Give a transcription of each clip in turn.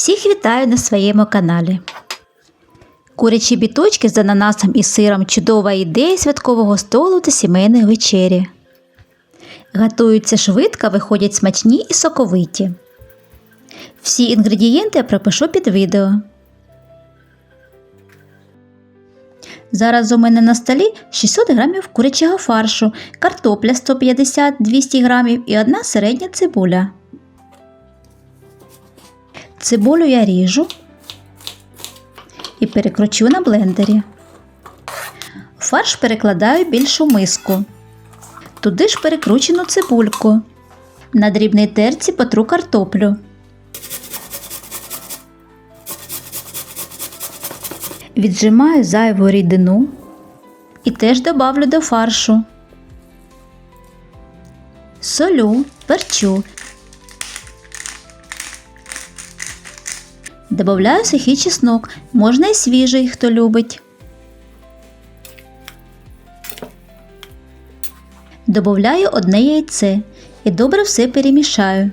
Всіх вітаю на своєму каналі. Курячі біточки з ананасом і сиром чудова ідея святкового столу та сімейної вечері. Готуються швидко, виходять смачні і соковиті. Всі інгредієнти я пропишу під відео. Зараз у мене на столі 600 г курячого фаршу, картопля 150-200 г і одна середня цибуля. Цибулю я ріжу і перекручу на блендері. Фарш перекладаю більшу миску. Туди ж перекручену цибульку. На дрібній терці потру картоплю. Віджимаю зайву рідину і теж добавлю до фаршу. Солю, перчу. Добавляю сухий чеснок, можна і свіжий, хто любить. Добавляю одне яйце і добре все перемішаю.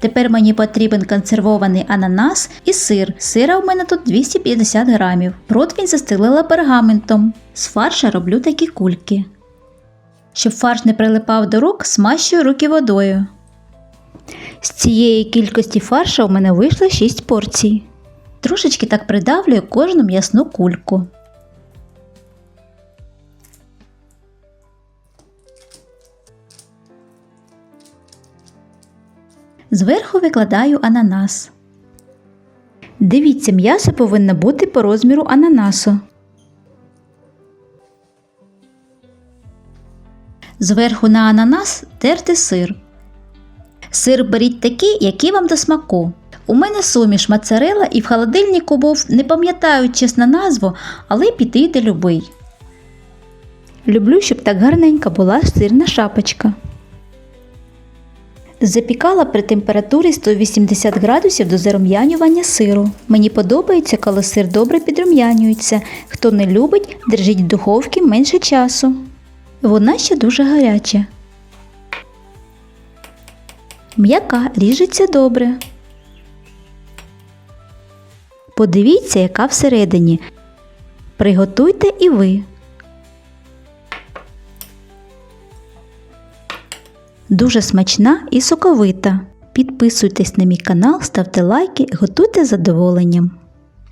Тепер мені потрібен консервований ананас і сир. Сира у мене тут 250 грамів. Противень застелила пергаментом. З фарша роблю такі кульки. Щоб фарш не прилипав до рук, смащую руки водою. З цієї кількості фарша у мене вийшло 6 порцій. Трошечки так придавлюю кожну м'ясну кульку. Зверху викладаю ананас. Дивіться, м'ясо повинно бути по розміру ананасу. Зверху на ананас терти сир. Сир беріть такий, який вам до смаку. У мене суміш моцарелла і в холодильнику був, не пам'ятаю чесно назву, але підійде любий. Люблю, щоб так гарненька була сирна шапочка. Запікала при температурі 180 градусів до зарум'янювання сиру. Мені подобається, коли сир добре підрум'янюється. Хто не любить, держіть в духовці менше часу. Вона ще дуже гаряча. М'яка ріжеться добре. Подивіться, яка всередині. Приготуйте і ви. Дуже смачна і соковита. Підписуйтесь на мій канал, ставте лайки, готуйте з задоволенням.